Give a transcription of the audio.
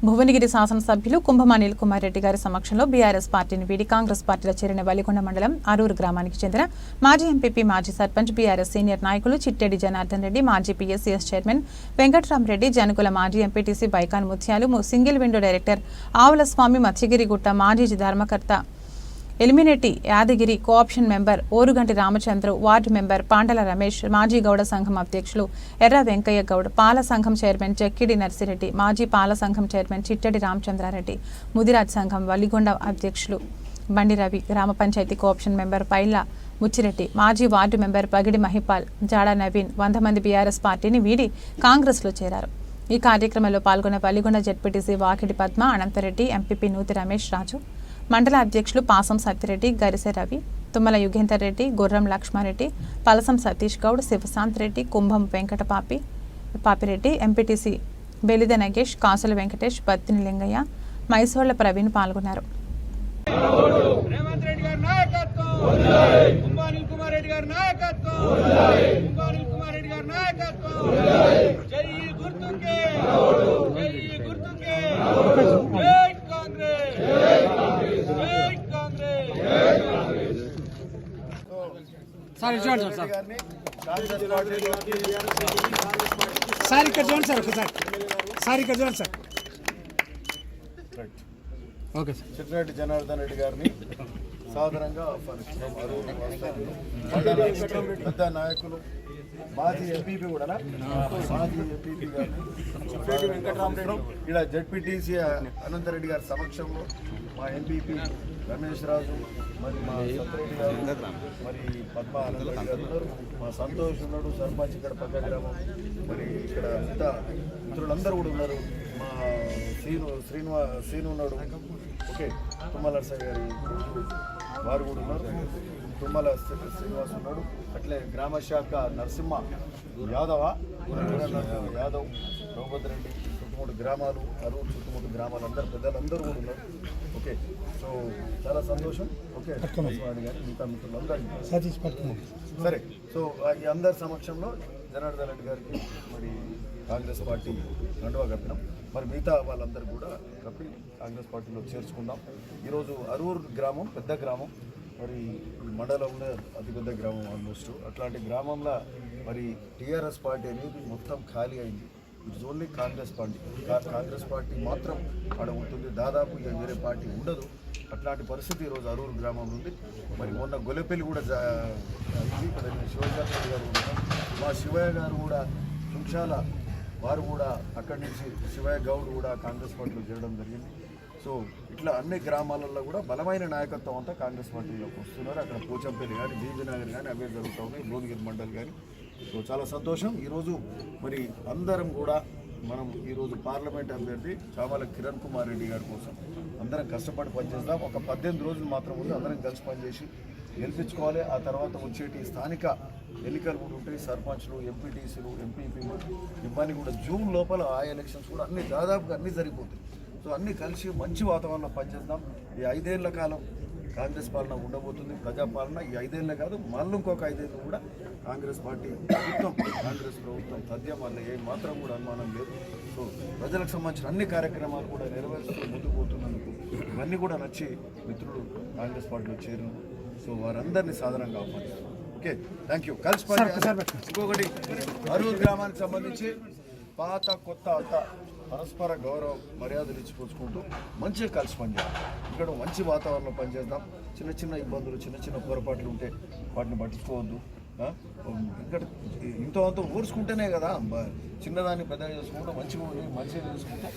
భువనగిరి శాసనసభ్యులు కుంభమా అనిల్ కుమార్ రెడ్డి గారి సమక్షంలో బీఆర్ఎస్ పార్టీని వీడి కాంగ్రెస్ పార్టీలో చేరిన వలిగొండ మండలం అరూరు గ్రామానికి చెందిన మాజీ ఎంపీపీ మాజీ సర్పంచ్ బీఆర్ఎస్ సీనియర్ నాయకులు చిట్టెడి జనార్దన్ రెడ్డి మాజీ పీఎస్సీఎస్ చైర్మన్ వెంకట్రామరెడ్డి జనుకుల మాజీ ఎంపీటీసీ బైకాన్ ముత్యాలు సింగిల్ విండో డైరెక్టర్ ఆవుల స్వామి మత్స్యగిరిగుట్ట మాజీ ధర్మకర్త Elimineti Yadagiri co option member Oruganti Ramachandru ward member Pandala Ramesh మాజీ గౌడ సంఘం అధ్యక్షులు ఎర్ర వెంకయ్య గౌడ్ పాల సంఘం చైర్మన్ చెక్కిడి నర్సిరెడ్డి మాజీ పాల సంఘం చైర్మన్ చిట్టడి రామచంద్రారెడ్డి ముదిరాజ్ సంఘం వల్లిగొండ అధ్యక్షులు బండి రవి గ్రామ panchayat co option member Paila Muchchireddy మాజీ వార్డు మెంబర్ పగిడి మహిపాల్ జాడా నవీన్ వంద మంది బీఆర్ఎస్ పార్టీని వీడి కాంగ్రెస్లో చేరారు. ఈ కార్యక్రమంలో పాల్గొన్న పల్లిగొండ జడ్పీటీసీ వాకిడి పద్మ అనంతరెడ్డి ఎంపీపీ నూతి రమేష్ రాజు మండల అధ్యక్షులు పాసం సత్యరెడ్డి గరిసె రవి తుమ్మల యుగేందర్ రెడ్డి గుర్రం లక్ష్మారెడ్డి పలసం సతీష్ గౌడ్ శివశాంత్ రెడ్డి కుంభం వెంకటపాపి పాపిరెడ్డి ఎంపీటీసీ బెలిద నగేష్ కాసుల వెంకటేష్ బత్తిని లింగయ్య మైసోళ్ళ ప్రవీణ్ పాల్గొన్నారు. రేవంత్ రెడ్డి గారి నాయకత్వం! కుమార్ రెడ్డి గారి నాయకత్వం! కుమార్ రెడ్డి గారి నాయకత్వం! సార్ చూడండి సార్ సార్. ఇక్కడ చూడండి సార్ ఒకసారి. సార్ ఇక్కడ చూడండి sir. Okay sir. Chittireddy Janardhan Reddy గారిని సాధారణంగా పెద్ద నాయకులు మాజీ ఎంపీపీ కూడా మాజీ ఎంపీపీ గారిని ఇక్కడ జడ్పీటీసీ అనంతరెడ్డి గారి సమక్షంలో మా ఎంపీపీ రమేష్ రాజు మరి మా సత్యరెడ్డి గారు మరి పద్మ గారు ఉన్నారు. మా సంతోష్ ఉన్నాడు సర్పంచ్ ఇక్కడ పక్క గ్రామం. మరి ఇక్కడ మిగతా మిత్రులందరూ కూడా ఉన్నారు. మా శ్రీను శ్రీనివా శ్రీను ఉన్నాడు. ఓకే తుమ్మల నరసయ్య గారి వారు కూడా ఉన్నారు. తుమ్మల శ్రీ- శ్రీనివాస్ ఉన్నాడు. అట్లే గ్రామ శాఖ నరసింహ యాదవ యాదవ్ రఘుపతి రెడ్డి చుట్టుముట్టు గ్రామాలు అరువు చుట్టుముట్టు గ్రామాలు అందరు పెద్దలందరూ కూడా ఉన్నారు. ఓకే. సో చాలా సంతోషం. ఓకే. మిగతా మిత్రులందరూ సరే సో అందరి సమక్షంలో జనార్దన్ రెడ్డి గారికి మరి కాంగ్రెస్ పార్టీ కండువా కప్పినాం మరి మిగతా వాళ్ళందరూ కూడా కప్పి కాంగ్రెస్ పార్టీలో చేర్చుకుందాం. ఈరోజు అరూర్ గ్రామం పెద్ద గ్రామం. మరి మండలంలో అతిపెద్ద గ్రామం ఆల్మోస్ట్ అట్లాంటి గ్రామంలో మరి టీఆర్ఎస్ పార్టీ అనేది మొత్తం ఖాళీ అయింది. It's only Congress party Congress party మాత్రం అక్కడ ఉంటుంది. దాదాపు ఇక వేరే పార్టీ ఉండదు. అట్లాంటి పరిస్థితి ఈరోజు అరూరు గ్రామం ఉంది. మరి మొన్న గొలెపల్లి కూడా అయింది శివశాస్త్రి గారు మా శివయ్య గారు కూడా చుంచాల వారు కూడా అక్కడి నుంచి శివయ్య గౌడ్ కూడా కాంగ్రెస్ పార్టీలో చేరడం జరిగింది. సో ఇట్లా అన్ని గ్రామాలలో కూడా బలమైన నాయకత్వం అంతా కాంగ్రెస్ పార్టీలోకి వస్తున్నారు. అక్కడ పోచంపల్లి కానీ బీబీనగర్ కానీ అవే జరుగుతూ ఉన్నాయి. భువనగిరి మండల్ కానీ సో చాలా సంతోషం. ఈరోజు మరి అందరం కూడా మనం ఈరోజు పార్లమెంట్ అభ్యర్థి చామల కిరణ్ కుమార్ రెడ్డి గారి కోసం అందరం కష్టపడి పనిచేద్దాం. ఒక పద్దెనిమిది రోజులు మాత్రం ఉంది. అందరం కలిసి పనిచేసి గెలిపించుకోవాలి. ఆ తర్వాత వచ్చేటి స్థానిక ఎన్నికలు కూడా ఉంటాయి. సర్పంచ్లు ఎంపీటీసీలు ఎంపీపీలు ఇవన్నీ కూడా జూన్ లోపల ఆ ఎలక్షన్స్ కూడా అన్ని దాదాపుగా అన్నీ జరిగిపోతాయి. సో అన్నీ కలిసి మంచి వాతావరణంలో పనిచేద్దాం. ఈ ఐదేళ్ళ కాలం కాంగ్రెస్ పాలన ఉండబోతుంది. ప్రజాపాలన ఈ ఐదేళ్ళే కాదు మళ్ళీ ఇంకొక ఐదేళ్ళు కూడా కాంగ్రెస్ పార్టీ ప్రభుత్వం కాంగ్రెస్ ప్రభుత్వం తథ్యం వల్ల ఏ మాత్రం కూడా అనుమానం లేదు. సో ప్రజలకు సంబంధించిన అన్ని కార్యక్రమాలు కూడా నెరవేరుస్తూ ముందుకు పోతున్నందుకు ఇవన్నీ కూడా నచ్చి మిత్రులు కాంగ్రెస్ పార్టీలో చేరు సో వారందరినీ సాధారణంగా ఆహ్వానిస్తున్నాం ఓకే థ్యాంక్ యూ. కలిసి పార్టీ ఇంకొకటి అరూర్ గ్రామానికి సంబంధించి పాత కొత్త అంత పరస్పర గౌరవం మర్యాదలు ఇచ్చిపుచ్చుకుంటూ మంచిగా కలిసి పనిచేయాలి. ఇక్కడ మంచి వాతావరణం పనిచేద్దాం. చిన్న చిన్న ఇబ్బందులు చిన్న చిన్న పొరపాట్లు ఉంటే వాటిని పట్టించుకోవద్దు. ఇక్కడ ఇంత అంత ఊర్చుకుంటేనే కదా చిన్నదాన్ని పెద్దగా చేసుకుంటూ మంచిగా ఉండి మంచిగా చేసుకుంటే